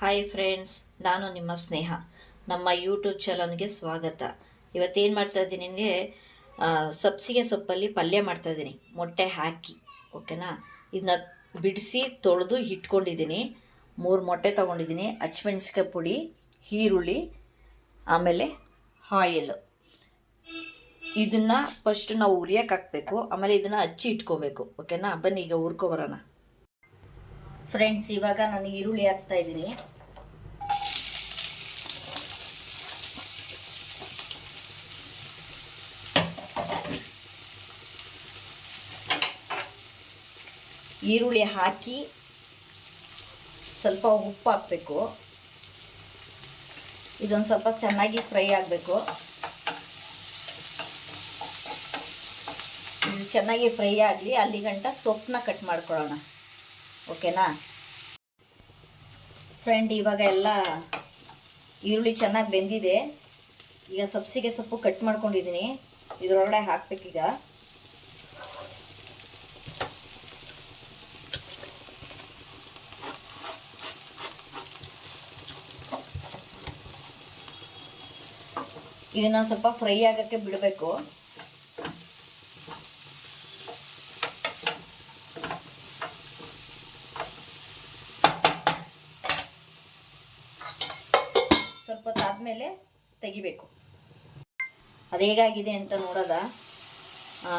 Hi friends ನಾನು ನಿಮ್ಮ ಸ್ನೇಹ. ನಮ್ಮ ಯೂಟ್ಯೂಬ್ ಚಾನಲ್ಗೆ ಸ್ವಾಗತ. ಇವತ್ತೇನು ಮಾಡ್ತಾ ಇದ್ದೀನಿ ಅಂದರೆ ಸಬ್ಸಿಗೆ ಸೊಪ್ಪಲ್ಲಿ ಪಲ್ಯ ಮಾಡ್ತಾ ಇದ್ದೀನಿ. ಮೊಟ್ಟೆ ಹಾಕಿ, ಓಕೆನಾ? ಇದನ್ನ ಬಿಡಿಸಿ ತೊಳೆದು ಇಟ್ಕೊಂಡಿದ್ದೀನಿ. ಮೂರು ಮೊಟ್ಟೆ ತೊಗೊಂಡಿದ್ದೀನಿ. ಹಚ್ಮೆಣ್ಸಿಕಾಯಿ ಪುಡಿ, ಈರುಳ್ಳಿ, ಆಮೇಲೆ ಆಯಿಲ್. ಇದನ್ನು ಫಸ್ಟ್ ನಾವು ಉರಿಯಕ್ಕೆ ಹಾಕಬೇಕು. ಆಮೇಲೆ ಇದನ್ನು ಹಚ್ಚಿ ಇಟ್ಕೋಬೇಕು. ಓಕೆನಾ? ಬನ್ನಿ, ಈಗ ಹುರ್ಕೊಬರೋಣ ಫ್ರೆಂಡ್ಸ್ ಇವಾಗ ನಾನು ಈರುಳ್ಳಿ ಹಾಕ್ತಾ ಇದ್ದೀನಿ. ಈರುಳ್ಳಿ ಹಾಕಿ ಸ್ವಲ್ಪ ಉಪ್ಪು ಹಾಕಬೇಕು. ಇದೊಂದು ಸ್ವಲ್ಪ ಚೆನ್ನಾಗಿ ಫ್ರೈ ಆಗಬೇಕು. ಚೆನ್ನಾಗಿ ಫ್ರೈ ಆಗಲಿ, ಅಲ್ಲಿ ಗಂಟ ಸೊಪ್ಪನ್ನ ಕಟ್ ಮಾಡ್ಕೊಳ್ಳೋಣ. ಓಕೆನಾ? ಫ್ರೆಂಡ್ ಇವಾಗ ಎಲ್ಲ ಈರುಳ್ಳಿ ಚೆನ್ನಾಗಿ ಬೆಂದಿದೆ. ಈಗ ಸಬ್ಸಿಗೆ ಸೊಪ್ಪು ಕಟ್ ಮಾಡ್ಕೊಂಡಿದ್ದೀನಿ ಇದರೊಳಗಡೆ ಹಾಕ್ಬೇಕೀಗ. ಇದನ್ನ ಸ್ವಲ್ಪ ಫ್ರೈ ಆಗೋಕ್ಕೆ ಬಿಡಬೇಕು. ಹೊತ್ತಾದ್ಮೇಲೆ ತೆಗಿಬೇಕು. ಅದು ಹೇಗಾಗಿದೆ ಅಂತ ನೋಡೋದ?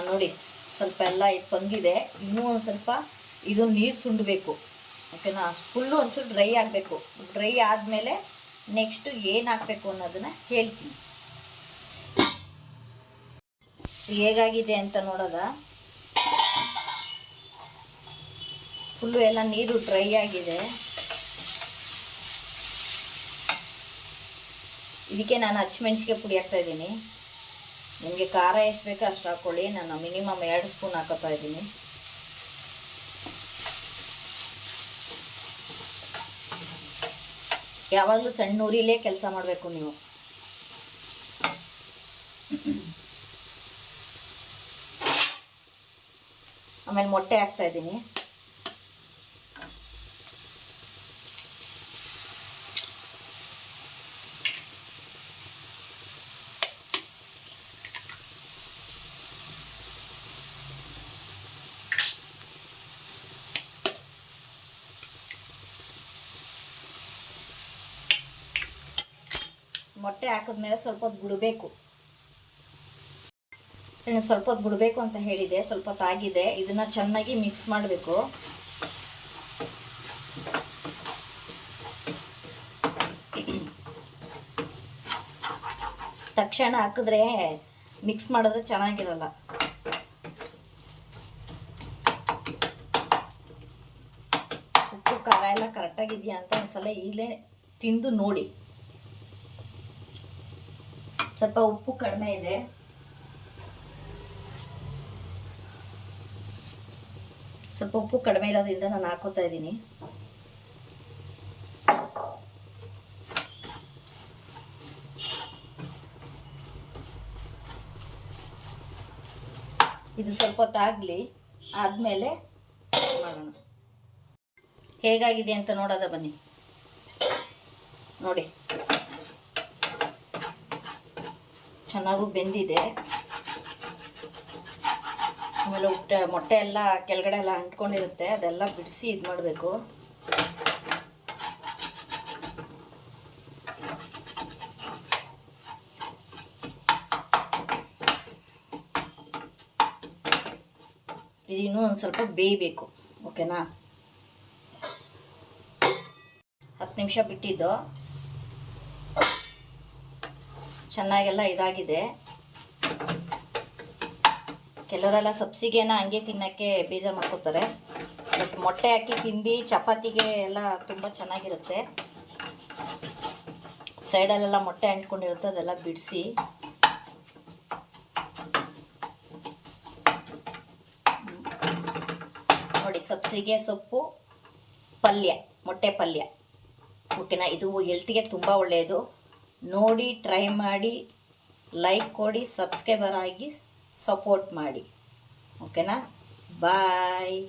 ನೋಡಿ, ಸ್ವಲ್ಪ ಎಲ್ಲ ಇದು ಬಂದಿದೆ ಇನ್ನೂ ಒಂದು ಸ್ವಲ್ಪ ಇದು ನೀರು ಸುಂಡಬೇಕು. ಓಕೆನಾ? ಫುಲ್ಲು ಒಂಚೂರು ಡ್ರೈ ಆಗಬೇಕು. ಡ್ರೈ ಆದಮೇಲೆ ನೆಕ್ಸ್ಟು ಏನು ಹಾಕಬೇಕು ಅನ್ನೋದನ್ನ ಹೇಳ್ತೀನಿ. ಹೇಗಾಗಿದೆ ಅಂತ ನೋಡೋದ? ಫುಲ್ಲು ಎಲ್ಲ ನೀರು ಡ್ರೈ ಆಗಿದೆ. ಇದಕ್ಕೆ ನಾನು ಹಚ್ಚಿಮೆಣ್ಸಿಗೆ ಪುಡಿ ಹಾಕ್ತಾ ಇದ್ದೀನಿ. ನಿಮಗೆ ಖಾರ ಎಷ್ಟು ಬೇಕೋ ಅಷ್ಟು ಹಾಕ್ಕೊಳ್ಳಿ ನಾನು ಮಿನಿಮಮ್ ಎರಡು ಸ್ಪೂನ್ ಹಾಕೋತಾ ಇದ್ದೀನಿ. ಯಾವಾಗಲೂ ಸಣ್ಣ ಉರಿಲೇ ಕೆಲಸ ಮಾಡಬೇಕು ನೀವು. ಆಮೇಲೆ ಮೊಟ್ಟೆ ಹಾಕ್ತಾ ಇದ್ದೀನಿ. ಮೊಟ್ಟೆ ಹಾಕಿದ್ಮೇಲೆ ಸ್ವಲ್ಪ ಹೊತ್ತು ಬಿಡಬೇಕು ಸ್ವಲ್ಪ ಹೊತ್ತು ಬಿಡಬೇಕು ಅಂತ ಹೇಳಿದೆ. ಸ್ವಲ್ಪ ಹೊತ್ತು ಆಗಿದೆ. ಇದನ್ನು ಚೆನ್ನಾಗಿ ಮಿಕ್ಸ್ ಮಾಡಬೇಕು. ತಕ್ಷಣ ಹಾಕಿದ್ರೆ ಮಿಕ್ಸ್ ಮಾಡಿದ್ರೆ ಚೆನ್ನಾಗಿರಲ್ಲ. ಉಪ್ಪು, ಖಾರ ಎಲ್ಲ ಕರೆಕ್ಟಾಗಿದೆಯಾ ಅಂತ ಒಂದ್ಸಲ ಇಲ್ಲೇ ತಿಂದು ನೋಡಿ. ಸ್ವಲ್ಪ ಉಪ್ಪು ಕಡಿಮೆ ಇದೆ. ಸ್ವಲ್ಪ ಉಪ್ಪು ಕಡಿಮೆ ಇರೋದ್ರಿಂದ ನಾನು ಹಾಕೋತಾ ಇದ್ದೀನಿ. ಇದು ಸ್ವಲ್ಪ ಹೊತ್ತಾಗಲಿ ಆದಮೇಲೆ ಮಾಡೋಣ. ಹೇಗಾಗಿದೆ ಅಂತ ನೋಡೋದ ಬನ್ನಿ. ನೋಡಿ. ಚೆನ್ನಾಗೂ ಬೆಂದಿದೆ. ಆಮೇಲೆ ಉಟ್ಟ ಮೊಟ್ಟೆ ಎಲ್ಲ ಕೆಳಗಡೆ ಎಲ್ಲ ಅಂಟ್ಕೊಂಡಿರುತ್ತೆ, ಅದೆಲ್ಲ ಬಿಡಿಸಿ ಇದು ಮಾಡಬೇಕು. ಇದು ಇನ್ನೂ ಒಂದು ಸ್ವಲ್ಪ ಬೇಯಬೇಕು, ಓಕೆನಾ? ಹತ್ತು ನಿಮಿಷ ಬಿಟ್ಟಿದ್ದು. ಚೆನ್ನಾಗೆಲ್ಲ ಇದಾಗಿದೆ. ಕೆಲವರೆಲ್ಲ ಸಬ್ಸಿಗೆನ ಹಂಗೆ ತಿನ್ನೋಕ್ಕೆ ಬೀಜ ಮಾಡ್ಕೋತಾರೆ. ಬಟ್ ಮೊಟ್ಟೆ ಹಾಕಿ ತಿಂಡಿ ಚಪಾತಿಗೆ ಎಲ್ಲ ತುಂಬ ಚೆನ್ನಾಗಿರುತ್ತೆ. ಸೈಡಲ್ಲೆಲ್ಲ ಮೊಟ್ಟೆ ಅಂಟ್ಕೊಂಡಿರುತ್ತೆ, ಅದೆಲ್ಲ ಬಿಡಿಸಿ. ನೋಡಿ, ಸಬ್ಸಿಗೆ ಸೊಪ್ಪು, ಪಲ್ಯ, ಮೊಟ್ಟೆ ಪಲ್ಯ. ಓಕೆನಾ ಇದು ಹೆಲ್ತಿಗೆ ತುಂಬ ಒಳ್ಳೆಯದು. ನೋಡಿ ಟ್ರೈ ಮಾಡಿ ಲೈಕ್ ಕೊಡಿ ಸಬ್ಸ್ಕ್ರೈಬರ್ ಆಗಿ ಸಪೋರ್ಟ್ ಮಾಡಿ. ಓಕೆನಾ ಬಾಯ್